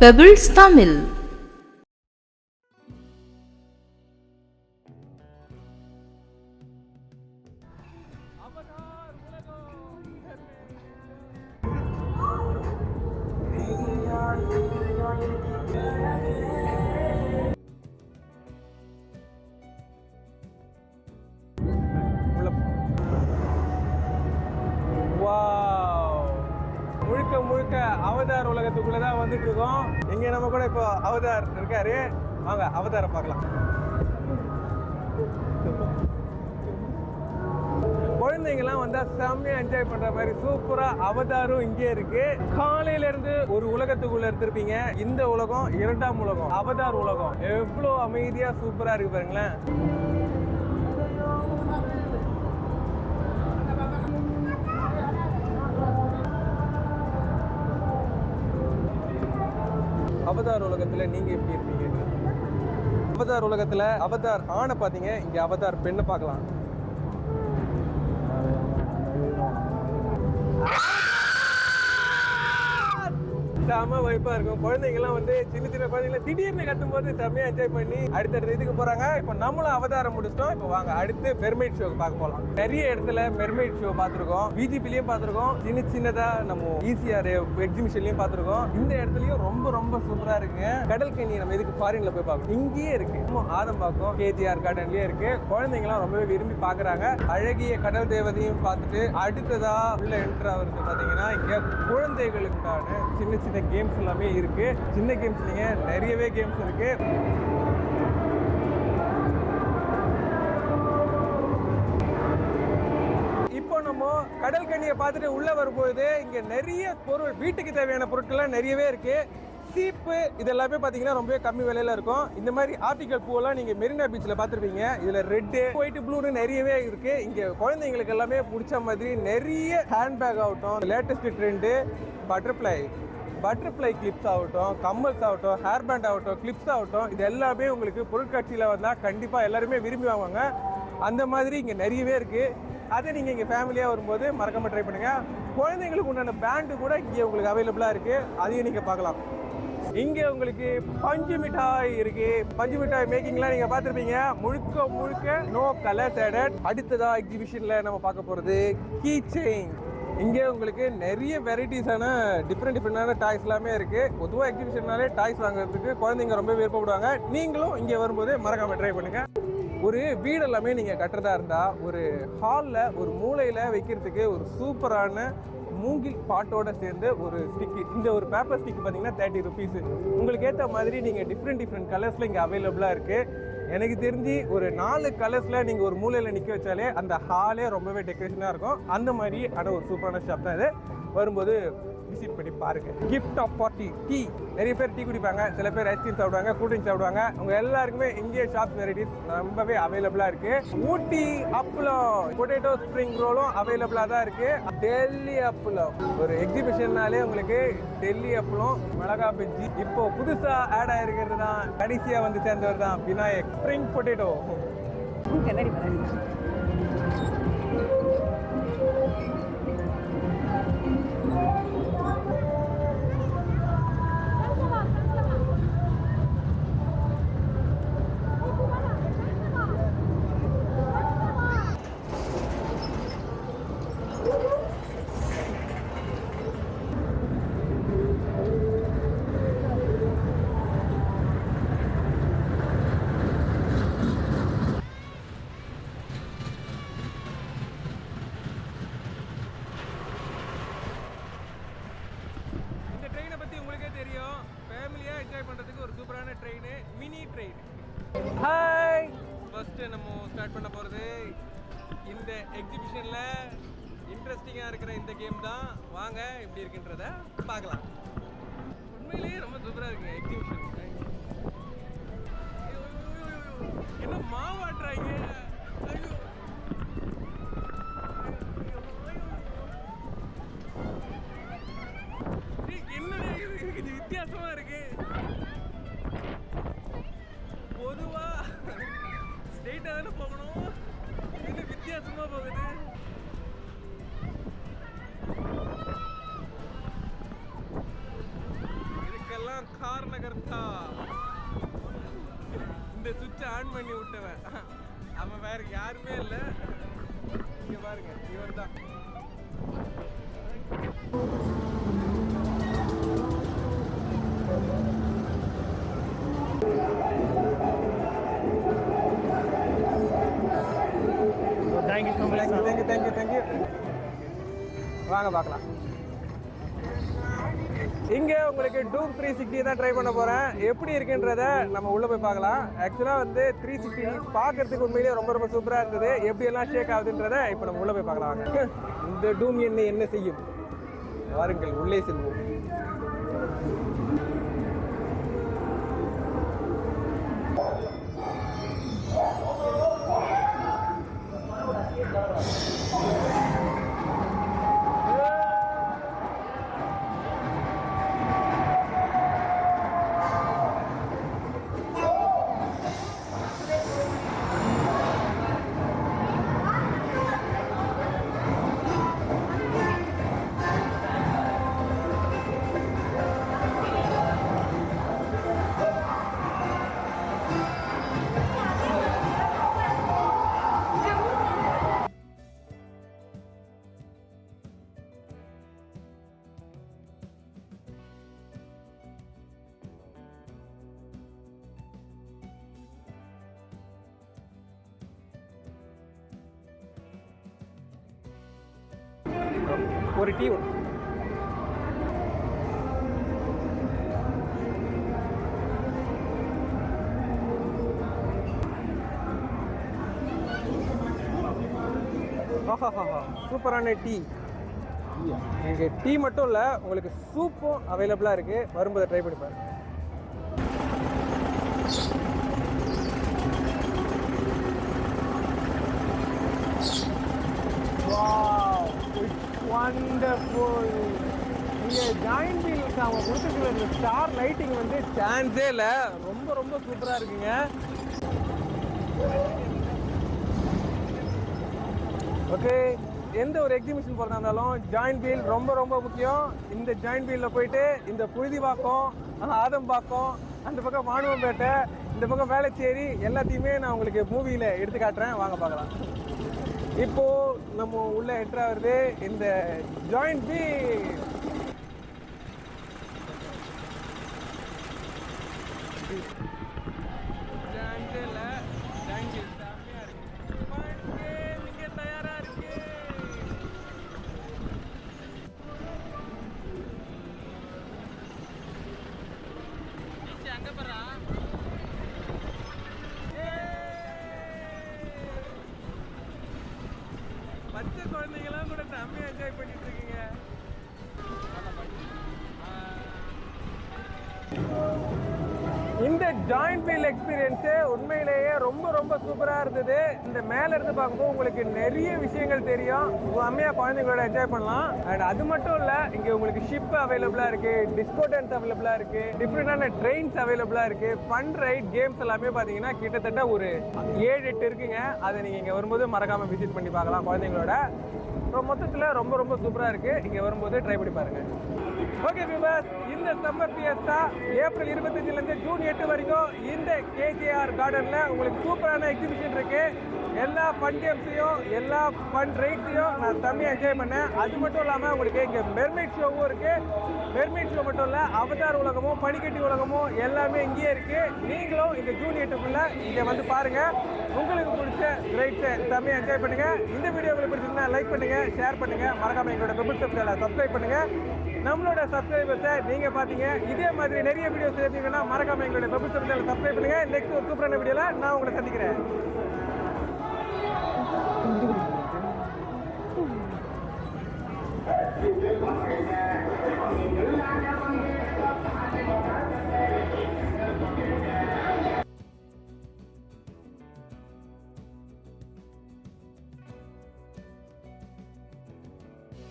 Pebbles Tamil Thank you. முழுக்க முழுக்க Avatar உலகத்துக்குள்ளே தான் வந்துட்டு இருக்கோம் இங்க நம்ம கூட இப்போ அவதார் இருக்காரு. வாங்க அவதாரை பார்க்கலாம். குழந்தைங்கலாம் வந்தா செம்மையா என்ஜாய் பண்ற மாதிரி சூப்பரா அவதாரும் இங்கே இருக்கு. காலையில இருந்து ஒரு உலகத்துக்குள்ள எடுத்திருப்பீங்க இந்த உலகம் இரண்டாம் உலகம் அவதார் உலகம். எவ்வளவு அமைதியா சூப்பரா இருக்கு பாருங்களேன். அவதார் உலகத்துல நீங்க எப்படி இருப்பீங்க அவதார் உலகத்துல அவதார் ஆணை பாத்தீங்க இங்க அவதார் பெண்ணை பார்க்கலாம். செம வைப்பா இருக்கும். குழந்தைங்கலாம் வந்து சின்ன சின்ன குழந்தைங்கள திடீர்னு கத்தும் போது செம்மையா என்ஜாய் பண்ணி அடுத்தடுத்த இதுக்கு போறாங்க. இப்போ நம்மளும் அவதாரம் முடிச்சிட்டோம். இப்போ வாங்க அடுத்து மெர்மைட் ஷோக்கு பார்க்க போலாம். நிறைய இடத்துல மெர்மைட் ஷோ பார்த்துருக்கோம். பிஜிபிலையும் பார்த்துருக்கோம். சின்ன சின்னதா நம்ம E ஈசிஆர் எக்ஸிபிஷன்லயும் பார்த்துருக்கோம். இந்த இடத்துலயும் ரொம்ப ரொம்ப சூப்பரா இருக்குங்க. கடல் கண்ணி நம்ம எதுக்கு ஃபாரின்ல போய் பார்க்கணும். இங்கேயே இருக்கு. நம்ம ஆதம்பாக்கம் கேஜிஆர் கார்டன்லயே இருக்கு. குழந்தைங்களாம் ரொம்பவே விரும்பி பாக்குறாங்க அழகிய கடல் தேவதையும் பார்த்துட்டு அடுத்ததா உள்ள என்ட்ரு ஆகுறது பாத்தீங்கன்னா இங்க குழந்தைகளுக்கான சின்ன சின்ன கேம்ஸ் எல்லாமே இருக்கு. சின்ன கேம்ஸ் இல்லைங்க நிறையவே கேம்ஸ் இருக்கு. இப்போ நம்ம கடல் கண்ணியை பார்த்துட்டு உள்ள வரும்போது இங்க நிறைய பொருள் வீட்டுக்கு தேவையான பொருட்கள்லாம் நிறையவே இருக்கு. சீப்பு இதெல்லாமே பார்த்தீங்கன்னா ரொம்பவே கம்மி விலையில இருக்கும். இந்த மாதிரி ஆர்டிகல் பூவெல்லாம் நீங்க மெரினா பீச்சில் பார்த்துருப்பீங்க. இதுல ரெட்டு ஒயிட் ப்ளூன்னு நிறையவே இருக்கு. இங்க குழந்தைங்களுக்கு எல்லாமே பிடிச்ச மாதிரி நிறைய ஹேண்ட்பேக் ஆகட்டும் latest trend butterfly butterfly clips ஆகட்டும் கம்மல்ஸ் ஆகட்டும் ஹேர் பேண்ட் ஆகட்டும் கிளிப்ஸ் ஆகட்டும் இது எல்லாமே உங்களுக்கு பொருட்காட்சியில் வந்தால் கண்டிப்பாக எல்லாருமே விரும்பி வாங்குவாங்க. அந்த மாதிரி இங்கே நிறையவே இருக்குது அதை நீங்கள் இங்கே ஃபேமிலியாக வரும்போது மறக்காமல் ட்ரை பண்ணுங்கள் குழந்தைங்களுக்கு உண்டான பேண்டு கூட இங்கே உங்களுக்கு அவைலபிளாக இருக்குது அதையும் நீங்கள் பார்க்கலாம். இங்கே உங்களுக்கு பஞ்சு மிட்டாய் இருக்கு. பஞ்சு மிட்டாய் மேக்கிங்லாம் நீங்க பார்த்துருப்பீங்க. முழுக்க முழுக்க நோ கலர் சேடட் அடுத்ததா எக்ஸிபிஷன்ல நம்ம பார்க்க போறது கீ செயின் இங்கே உங்களுக்கு நிறைய வெரைட்டிஸான டிஃப்ரெண்ட் டிஃப்ரெண்டான டாய்ஸ் எல்லாமே இருக்குது பொதுவாக எக்ஸிபிஷன்னாலே டாய்ஸ் வாங்குறதுக்கு குழந்தைங்க ரொம்ப விருப்பப்படுவாங்க. நீங்களும் இங்கே வரும்போது மறக்காமல் ட்ரை பண்ணுங்கள் ஒரு வீடு எல்லாமே நீங்கள் கட்டுறதா இருந்தால் ஒரு ஹாலில் ஒரு மூலையில் வைக்கிறதுக்கு ஒரு சூப்பரான மூங்கில் பாட்டோட சேர்ந்து ஒரு ஸ்டிக்கு இந்த ஒரு பேப்பர் ஸ்டிக் பார்த்தீங்கன்னா தேர்ட்டி ருபீஸ் உங்களுக்கு ஏற்ற மாதிரி நீங்கள் டிஃப்ரெண்ட் டிஃப்ரெண்ட் கலர்ஸில் இங்கே அவைலபிளாக இருக்குது எனக்கு தெரிஞ்சு ஒரு நாலு கலர்ஸில் நீங்கள் ஒரு மூலையில் நிற்க வச்சாலே அந்த ஹாலே ரொம்பவே டெக்கரேஷனாக இருக்கும். அந்த மாதிரி ஆனால் ஒரு சூப்பரான ஷாப் தான் இது. வரும்போது விசிட் பண்ணி பாருங்க. கிஃப்ட் ஆஃப் பார்ட்டி டீ நிறைய பேர் டீ குடிப்பாங்க. சில பேர் ஐஸ்கிரீம் சாப்பிடுவாங்க கூல் ட்ரிங்க் சாப்பிடுவாங்க. உங்க எல்லாருக்குமே இந்திய ஷாப் வெரைட்டிஸ் ரொம்பவே அவைலபிளா இருக்கு. ஊட்டி அப்பளம் பொட்டேட்டோ ஸ்ப்ரிங் ரோலும் அவைலபிளா தான் இருக்கு. டெல்லி அப்பளம் ஒரு எக்ஸிபிஷன்னாலே உங்களுக்கு டெல்லி அப்பளம் மிளகா பெஞ்சி இப்போ புதுசா ஆட் ஆயிருக்கிறது தான். கடைசியா வந்து சேர்ந்தவர் தான் விநாயக். ஸ்ப்ரிங் பொட்டேட்டோ கண்ணாடி ட்ரெயின் ஹாய் ஃபஸ்ட்டு நம்ம ஸ்டார்ட் பண்ண போகிறது இந்த எக்ஸிபிஷனில் இன்ட்ரெஸ்டிங்காக இருக்கிற இந்த கேம் தான் வாங்க எப்படி இருக்குன்றத பார்க்கலாம் உண்மையிலேயே ரொம்ப சூப்பராக இருக்குங்க எக்ஸிபிஷன் என்ன மாவாட்டுறாங்க என்னடா இது இது கொஞ்சம் வித்தியாசமா இருக்கு ஸ்ட்ரைட்டாக தானே போகணும். இது வித்தியாசமாக போகுது. இதுக்கெல்லாம் காரணகர்த்தா இந்த சுவிட்சை ஆன் பண்ணி விட்டவன். அவன் வேற யாருமே இல்லை. இங்கே பாருங்க இவர் தான் thank you so much thank you thank you thank you thank you வாங்க பார்க்கலாம். இங்கே உங்களுக்கு டூம் த்ரீ சிக்ஸ்டி தான் ட்ரை பண்ண போகிறேன் எப்படி இருக்குன்றத நம்ம உள்ளே போய் பார்க்கலாம். ஆக்சுவலாக வந்து த்ரீ சிக்ஸ்டி பார்க்கறதுக்கு உண்மையிலேயே ரொம்ப ரொம்ப சூப்பராக இருந்தது. எப்படியெல்லாம் ஷேக் ஆகுதுன்றத இப்போ நம்ம உள்ளே போய் பார்க்கலாம். வாங்க. இந்த டூம் என்ன என்ன செய்யும்? வாருங்கள் உள்ளே செல்வோம். ஒரு டீ சூப்பரான டீ. இங்கே டீ மட்டும் இல்லை உங்களுக்கு சூப்பும் அவைலபிளாக இருக்குது வரும்போது ட்ரை பண்ணி பாருங்க. Wow, வண்டர்ஃபுல் இங்கே ஜாயின் வீலுக்கு அவங்க கொடுத்துருக்குற இந்த ஸ்டார் லைட்டிங் வந்து சான்ஸே இல்லை. ரொம்ப ரொம்ப சூப்பராக இருக்குங்க. ஓகே எந்த ஒரு எக்ஸிபிஷன் போகிறதா இருந்தாலும் ஜாயின்ட் வீல் ரொம்ப ரொம்ப முக்கியம். இந்த ஜாயின் வீலில் போயிட்டு இந்த புழுதிவாக்கம் அஹ், ஆதம்பாக்கம் அந்த பக்கம் மானுவம்பேட்டை இந்த பக்கம் வேளச்சேரி எல்லாத்தையுமே நான் உங்களுக்கு மூவியில் எடுத்து காட்டுறேன். வாங்க பார்க்கலாம். இப்போ நம்ம உள்ள என்ட்ரு இந்த ஜாயிண்ட் பி குழந்தைங்களாம் செம்மையா என்ஜாய் பண்ணிட்டு இருக்கீங்க இந்த ஜாயிண்ட் வீல் எக்ஸ்பீரியன்ஸு உண்மையிலேயே ரொம்ப ரொம்ப சூப்பராக இருந்தது. இந்த மேலே இருந்து பார்க்கும்போது உங்களுக்கு நிறைய விஷயங்கள் தெரியும். செம்மையாக குழந்தைங்களோட என்ஜாய் பண்ணலாம். அண்ட் அது மட்டும் இல்லை இங்கே உங்களுக்கு ஷிப் அவைலபிளாக இருக்குது டிஸ்கோ டான்ஸ் அவைலபிளாக இருக்குது டிஃப்ரெண்டான ட்ரெயின்ஸ் அவைலபிளாக இருக்குது ஃபன் ரைட் கேம்ஸ் எல்லாமே பார்த்தீங்கன்னா கிட்டத்தட்ட ஒரு ஏழு எட்டு இருக்குங்க. அதை நீங்கள் இங்கே வரும்போது மறக்காமல் விசிட் பண்ணி பார்க்கலாம் குழந்தைங்களோட. ஸோ மொத்தத்தில் ரொம்ப ரொம்ப சூப்பராக இருக்குது இங்கே வரும்போது ட்ரை பண்ணி பாருங்கள் ஓகே வியூவர்ஸ் இந்த சம்மர் பியஸ்டா ஏப்ரல் இருபத்தஞ்சிலேருந்து ஜூன் எட்டு வரைக்கும் இந்த கேஜிஆர் கார்டனில் உங்களுக்கு சூப்பரான எக்ஸிபிஷன் இருக்குது எல்லா ஃபன் கேம்ஸையும் எல்லா ஃபன் ரைட்ஸையும் நான் செம்மையாக என்ஜாய் பண்ணேன். அது மட்டும் இல்லாமல் உங்களுக்கு இங்கே மெர்மைட் ஷோவும் இருக்குது மெர்மைட் ஷோ மட்டும் இல்லை அவதார் உலகமும் பனிக்கட்டி உலகமும் எல்லாமே இங்கேயே இருக்குது நீங்களும் இந்த ஜூன் இங்கே வந்து பாருங்க. உங்களுக்கு பிடிச்ச ரைட்ஸை செம்மையாக என்ஜாய் பண்ணுங்கள் இந்த வீடியோ உங்களுக்கு பிடிச்சிருந்தா லைக் பண்ணுங்கள் ஷேர் பண்ணுங்கள் மறக்காமல் எங்களோட பெபிள் சேனலை சப்ஸ்கிரைப் பண்ணுங்கள் நம்மளோட சப்ஸ்கிரைபர்ஸை நீங்கள் பார்த்தீங்க இதே மாதிரி நிறைய வீடியோஸ் எடுத்தீங்கன்னா மறக்காமல் எங்களுடைய பெபிள் சேனலை சப்ஸ்கிரைப் பண்ணுங்க. நெக்ஸ்ட் ஒரு சூப்பரான வீடியோவில் நான் உங்களை சந்திக்கிறேன்.